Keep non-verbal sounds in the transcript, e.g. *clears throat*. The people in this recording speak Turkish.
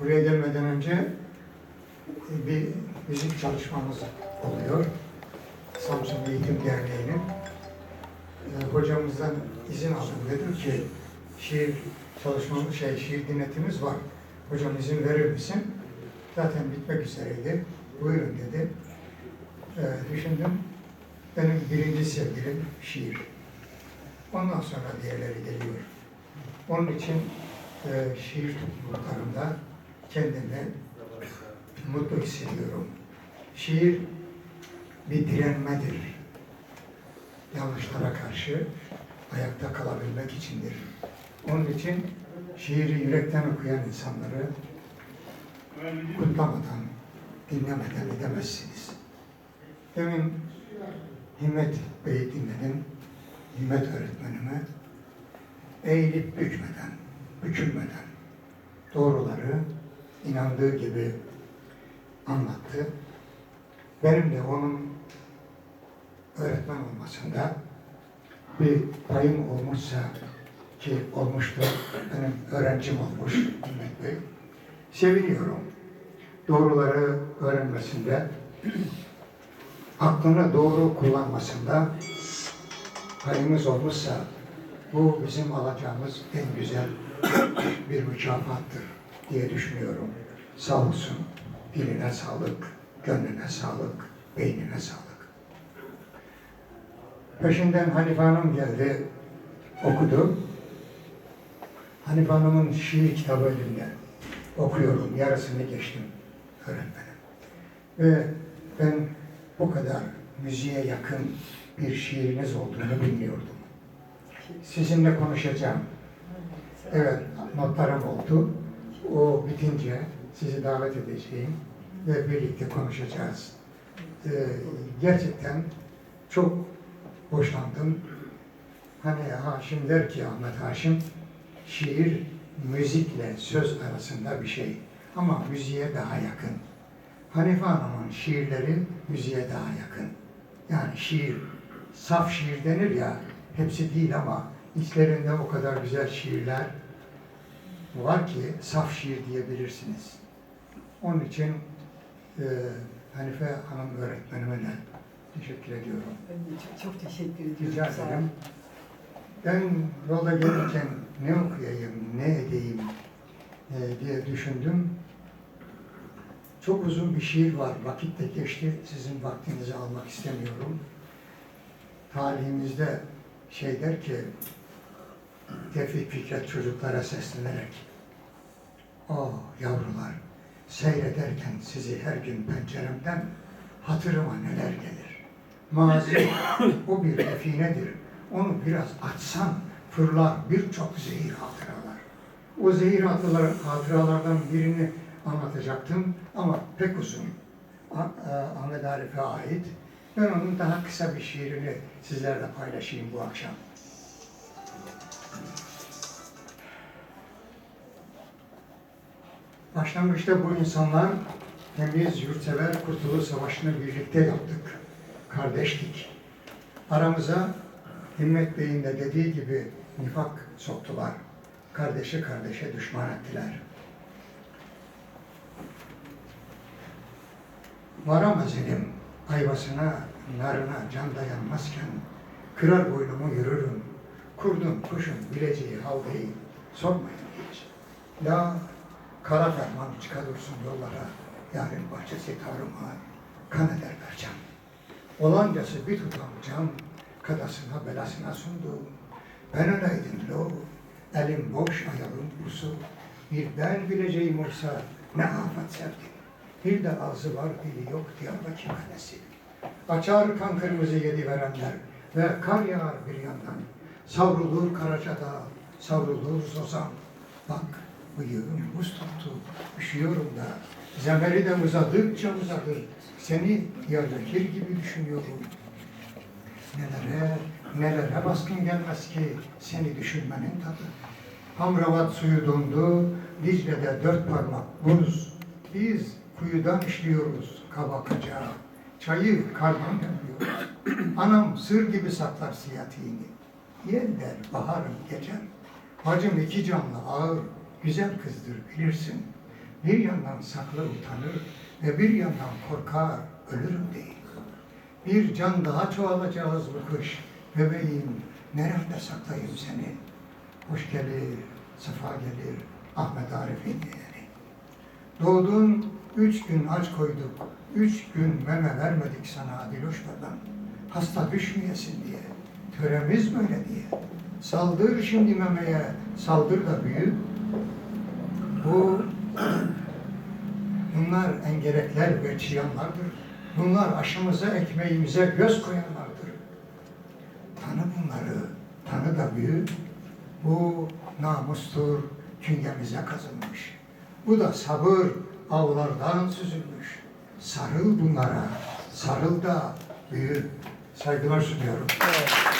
Buraya gelmeden önce bir müzik çalışmamız oluyor. Samsun Eğitim Derneği'nin. E, hocamızdan izin aldım. Dedim ki şiir çalışmamız, şey, şiir dinletimiz var. Hocam izin verir misin? Zaten bitmek üzereydi. Buyurun dedi. E, düşündüm. Benim birinci sevgilim şiir. Ondan sonra diğerleri geliyor. Onun için e, şiir topluluklarında kendimi mutlu hissediyorum. Şiir bir direnmedir. Yanlışlara karşı ayakta kalabilmek içindir. Onun için şiiri yürekten okuyan insanları kutlamadan, dinlemeden edemezsiniz. Demin Himmet Bey'i dinledim. Himmet öğretmenime eğilip bükmeden, bükülmeden doğruları inandığı gibi anlattı. Benim de onun öğretmen olmasında bir payım olmuşsa ki olmuştur, benim öğrencim olmuş Himmet Bey. Seviniyorum. Doğruları öğrenmesinde, aklını doğru kullanmasında payımız olmuşsa bu bizim alacağımız en güzel bir mükafattır diye düşünüyorum. Sağ olsun. Diline sağlık, gönlüne sağlık, beynine sağlık. Peşinden Hanife Hanım geldi, okudu. Hanife Hanım'ın şiir kitabı elimde. Okuyorum, yarısını geçtim öğretmenim. Ve ben bu kadar müziğe yakın bir şiiriniz olduğunu bilmiyordum. Sizinle konuşacağım. Evet, notlarım oldu. O bitince sizi davet edeceğim ve birlikte konuşacağız. Ee, gerçekten çok hoşlandım. Hani Haşim der ki Ahmet Haşim, şiir müzikle söz arasında bir şey ama müziğe daha yakın. Hanife Hanım'ın şiirleri müziğe daha yakın. Yani şiir, saf şiir denir ya, hepsi değil ama içlerinde o kadar güzel şiirler var ki saf şiir diyebilirsiniz. Onun için e, Hanife Hanım öğretmenime de teşekkür ediyorum. Ben de çok, çok teşekkür ediyorum. Rica ederim. Ben yolda gelirken ne okuyayım, ne edeyim e, diye düşündüm. Çok uzun bir şiir var. Vakit de geçti. Sizin vaktinizi almak istemiyorum. Tarihimizde şey der ki Tevfik Fikret çocuklara seslenerek Oh yavrular seyrederken sizi her gün penceremden hatırıma neler gelir. Mazi o bir definedir. Onu biraz açsan fırlar birçok zehir hatıralar. O zehir hatıralar, hatıralardan birini anlatacaktım ama pek uzun. E, Ahmet Arif'e ait. Ben onun daha kısa bir şiirini sizlerle paylaşayım bu akşam. Başlangıçta bu insanlar temiz, yurtsever Kurtuluş Savaşı'nı birlikte yaptık. Kardeştik. Aramıza Himmet Bey'in de dediği gibi nifak soktular. Kardeşi kardeşe düşman ettiler. Varamaz elim ayvasına, narına can dayanmazken kırar boynumu yürürüm. Kurdun kuşun bileceği hal değil. Sormayın hiç. La kara ferman çıka dursun yollara. Yarın bahçesi tarıma kan eder bercan. Olancası bir tutam can kadasına belasına sundu. Ben öyleydim lo, elim boş ayağım kusu. Bir ben bileceğim olsa ne afet sevdim. Bir de ağzı var dili yok Diyarbakır kalesi. Açar kan kırmızı yedi verenler ve kar yağar bir yandan. Savrulur Karacadağ, savrulur Zozan. Bak bıyığım buz tuttu, üşüyorum da. Zemeri de uzadıkça uzadı. Seni Diyarbakır gibi düşünüyorum. Nelere, nelere baskın gelmez ki seni düşünmenin tadı. Hamravat suyu dondu, Dicle'de dört parmak buz. Biz kuyudan işliyoruz kabakaca. Çayı kardan yapıyoruz. Anam sır gibi saklar siyatiğini. Yer der baharım geçer. Bacım iki canlı ağır, güzel kızdır bilirsin. Bir yandan saklı utanır ve bir yandan korkar ölürüm değil. Bir can daha çoğalacağız bu kış. Bebeğim nerede saklayayım seni? Hoş gelir, sefa gelir Ahmet Arif'in yeğeni. Doğdun, üç gün aç koyduk, üç gün meme vermedik sana Diloşlardan. Hasta düşmeyesin diye, töremiz böyle diye. Saldır şimdi memeye, saldır da büyü. Bu *clears throat* Bunlar engerekler ve çıyanlardır. Bunlar aşımıza, ekmeğimize göz koyanlardır. Tanı bunları, tanı da büyü. Bu namustur, künyemize kazınmış. Bu da sabır, avlardan süzülmüş. Sarıl bunlara, sarıl da büyü. Saygılar sunuyorum. Evet.